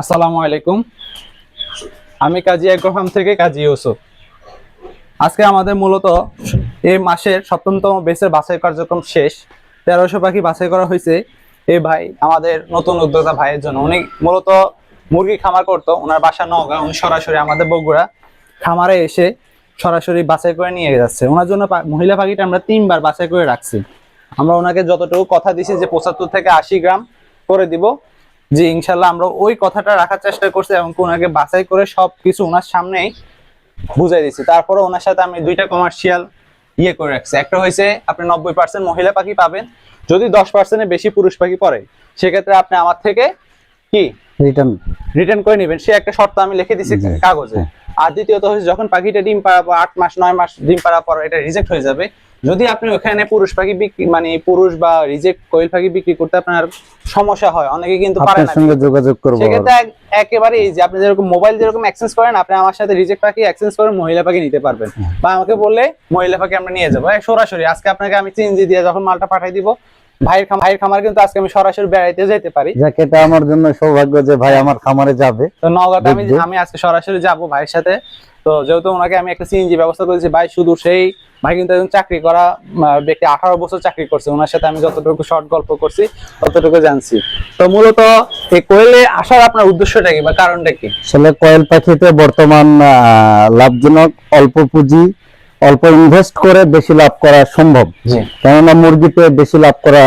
আসসালামু আলাইকুম। আমি কাজী এগ্রোফার্ম থেকে কাজী ইউসুফ। আজকে আমাদের মূলত এই মাসের সপ্তমতম বেসের বাছাই কার্যক্রম শেষ। তেরোশো পাখি বাছাই করা হয়েছে। এই ভাই আমাদের নতুন উদ্যোক্তা ভাইয়ের জন্য। উনি মূলত মুরগি খামার করতো। ওনার বাসা নওগাঁ। উনি সরাসরি আমাদের বগুড়া খামারে এসে সরাসরি বাছাই করে নিয়ে যাচ্ছে। ওনার জন্য মহিলা পাখিটা আমরা তিনবার বাছাই করে রাখছি। আমরা ওনাকে যতটুকু কথা দিছি যে পঁচাত্তর থেকে আশি গ্রাম করে দিব। যে ইনশাল্লাহ আমরা ওই কথাটা রাখার চেষ্টা করছি এবং ওনাকে বাছাই করে সব কিছু ওনার সামনেই বুঝাই দিচ্ছি। তারপরে ওনার সাথে আমি দুইটা কমার্শিয়াল ইয়ে করে রাখছি। একটা হয়েছে আপনি নব্বই পার্সেন্ট মহিলা পাখি পাবেন। যদি দশ পার্সেন্টের বেশি পুরুষ পাখি পড়ে সেক্ষেত্রে আপনি আমার থেকে কি? রিটার্ন রিটার্ন করে নেবেন। সে একটা শর্ত আমি লিখে দিছি কাগজে। হ্যাঁ। আর দ্বিতীয়ত হচ্ছে যখন পাখিটা ডিম পাড়া আট মাস নয় মাস ডিম পাড়া পর এটা রিজেক্ট হয়ে যাবে যদি আপনি ওখানে পুরুষ পাখি বিক্রি মানে পুরুষ বা রিজেক্ট কোয়েল পাখি বিক্রি করতে আপনার সমস্যা হয় অনেকে কিন্তু পারে না। সঙ্গে যোগাযোগ করব সেক্ষেত্রে একেবারে এই যে আপনি যেরকম মোবাইল যেরকম এক্সচেঞ্জ করেন আপনি আমার সাথে রিজেক্ট পাখি এক্সচেঞ্জ করে মহিলা পাখি নিতে পারবেন। বা আমাকে বললে মহিলা পাখি আমরা নিয়ে যাব। সরাসরি আজকে আপনাকে আমি চিনজি দিয়ে যখন মালটা পাঠাই দিব ভাইয়ের খামার ভাইয়ের খামার কিন্তু আজকে আমি সরাসরি বেড়াইতে যেতে পারি। যাক এটা আমার জন্য সৌভাগ্য যে ভাই আমার খামারে যাবে। তো নওগাঁতে আমি আমি আজকে সরাসরি যাব ভাইয়ের সাথে। তো যেহেতু ওনাকে আমি একটা সিএনজি ব্যবস্থা করেছি, ভাই শুধু সেই, ভাই কিন্তু একজন চাকরি করা ব্যক্তি, আঠারো বছর চাকরি করছে। ওনার সাথে আমি যতটুকু শর্ট গল্প করছি, ততটুকু জানছি। তো মূলত এই কোয়েলে আসার আপনার উদ্দেশ্যটা কি বা কারণটা কি? আসলে কোয়েল পাখিতে বর্তমান লাভজনক অল্প পুঁজি অল্প ইনভেস্ট করে বেশি লাভ করা সম্ভব। কেননা মুরগিতে বেশি লাভ করা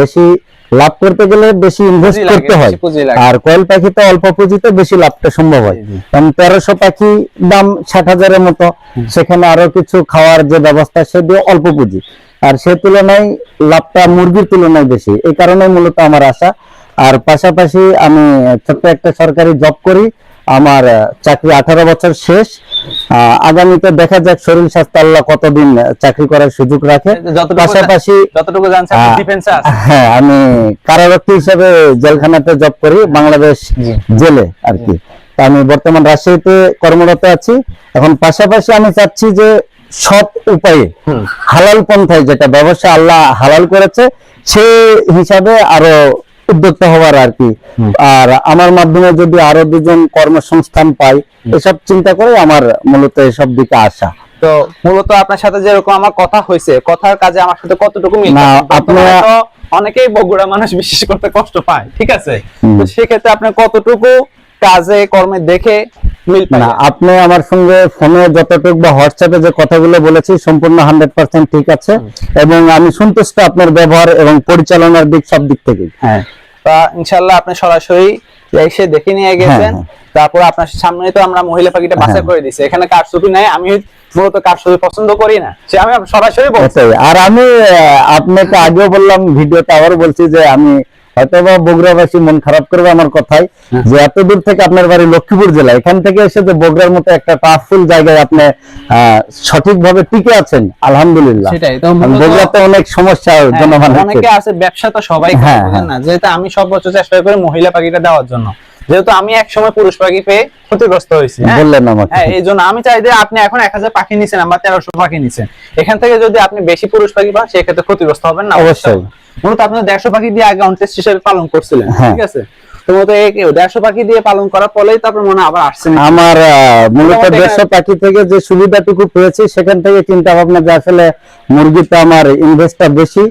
বেশি লাভ করতে গেলে বেশি ইনভেস্ট করতে হয়। আর কয়েল পাখিতে অল্প পুঁজিতে বেশি লাভটা সম্ভব হয়। কারণ তেরোশো পাখি দাম ষাট হাজারের মতো। সেখানে আরও কিছু খাওয়ার যে ব্যবস্থা সে দিয়ে অল্প পুঁজি। আর সে তুলনায় লাভটা মুরগির তুলনায় বেশি। এই কারণে মূলত আমার আশা। আর পাশাপাশি আমি ছোট্ট একটা সরকারি জব করি। আমার চাকরি আঠারো বছর শেষ। আগামীতে দেখা যাক শরীর স্বাস্থ্য আল্লাহ কতদিন চাকরি করার সুযোগ রাখে। যতটুকু পাশাপাশি যতটুকু হ্যাঁ আমি কারারক্ষী হিসেবে জেলখানাতে জব করি বাংলাদেশ জেলে আর কি। তা আমি বর্তমান রাজশাহীতে কর্মরত আছি। এখন পাশাপাশি আমি চাচ্ছি যে সৎ উপায়ে হালাল পন্থায় যেটা ব্যবসা আল্লাহ হালাল করেছে সে হিসাবে আরও উদ্যোক্তা হওয়ার আর কি। আর আমার মাধ্যমে যদি আরও দুজন কর্মসংস্থান পাই এসব চিন্তা করে আমার মূলত এসব দিকে আসা। তো মূলত আপনার সাথে যেরকম আমার কথা হয়েছে কথার কাজে আমার সাথে কতটুকু মিল না, আপনারা- অনেকেই বগুড়া মানুষ বিশেষ করতে কষ্ট পায় ঠিক আছে? তো সেক্ষেত্রে আপনার কতটুকু কাজে কর্মে দেখে মিল না আপনি আমার সঙ্গে ফোনে যতটুকু বা হোয়াটসঅ্যাপে যে কথাগুলো বলেছি সম্পূর্ণ হান্ড্রেড পার্সেন্ট ঠিক আছে। এবং আমি সন্তুষ্ট আপনার ব্যবহার এবং পরিচালনার দিক সব দিক থেকে হ্যাঁ। তা ইনশাল্লাহ আপনি সরাসরি এসে দেখে নিয়ে গেছেন হ্যাঁ। তারপর আপনার সামনে তো আমরা মহিলা পাখিটা বাছাই হ্যাঁ। করে দিছি এখানে কারসুপি নাই আমি মূলত কারসুপি পছন্দ করি না? সে আমি সরাসরি বলছি। আর আমি আপনাকে আগেও বললাম ভিডিওতে আবার বলছি যে আমি হয়তো বা বগুড়াবাসী মন খারাপ করবে আমার কথায় হ্যাঁ। যে এত দূর থেকে আপনার বাড়ি লক্ষ্মীপুর জেলা এখান থেকে এসে যে বগুড়ার মতো একটা টাফফুল জায়গায় আপনি আহ, সঠিকভাবে টিকে আছেন আলহামদুলিল্লাহ। বগুড়াতে অনেক সমস্যা হ্যাঁ, জনমানুষের অনেকে আছে ব্যবসা তো সবাই হ্যাঁ, না? যেহেতু আমি সব বছর চেষ্টা করি মহিলা পাখিটা দেওয়ার জন্য। যেহেতু আমি এক সময় পুরুষ পাখি পেয়ে ক্ষতিগ্রস্ত হয়েছি। হ্যাঁ? বললেন আমাকে। হ্যাঁ এই জন্য আমি চাই যে আপনি এখন এক হাজার পাখি নিছেন বা তেরোশো পাখি নিছেন। এখান থেকে যদি আপনি বেশি পুরুষ পাখি পান সেক্ষেত্রে ক্ষতিগ্রস্ত হবেন না। অবশ্যই। মূলত আপনি দেড়শো পাখি দিয়ে আগে অনটেস্ট হিসেবে পালন করছিলেন হ্যাঁ। ঠিক আছে? তো মূলত এই দেড়শো পাখি দিয়ে পালন করার ফলেই তারপর মনে আবার আসছেন আমার মূলত দেড়শো পাখি থেকে যে সুবিধাটুকু পেয়েছি সেখান থেকে চিন্তা ভাবনা যে আসলে মুরগিতে আমার ইনভেস্টটা বেশি।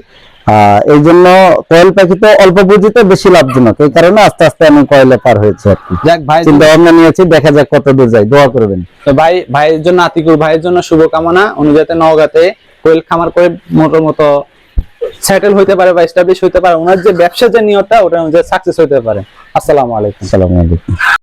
এই জন্য কয়েল পাখিতে অল্প পুঁজিতে বেশি লাভজনক। এই কারণে আস্তে আস্তে আমি কয়েলে পার হয়েছে আর কি। যাক ভাই চিন্তা ভাবনা নিয়েছি দেখা যাক কত দূর যায় দোয়া করবেন। তো ভাই ভাইয়ের জন্য আতিকুর ভাইয়ের জন্য শুভকামনা। উনি যাতে নওগাঁতে কোয়েল খামার করে মোটো মতো সেটেল হইতে পারে বা এস্টাবলিশ হইতে পারে। ওনার যে ব্যবসা যে নিয়তটা ওটা অনুযায়ী সাকসেস হইতে পারে। আসসালামু আলাইকুম। আসসালামু আলাইকুম।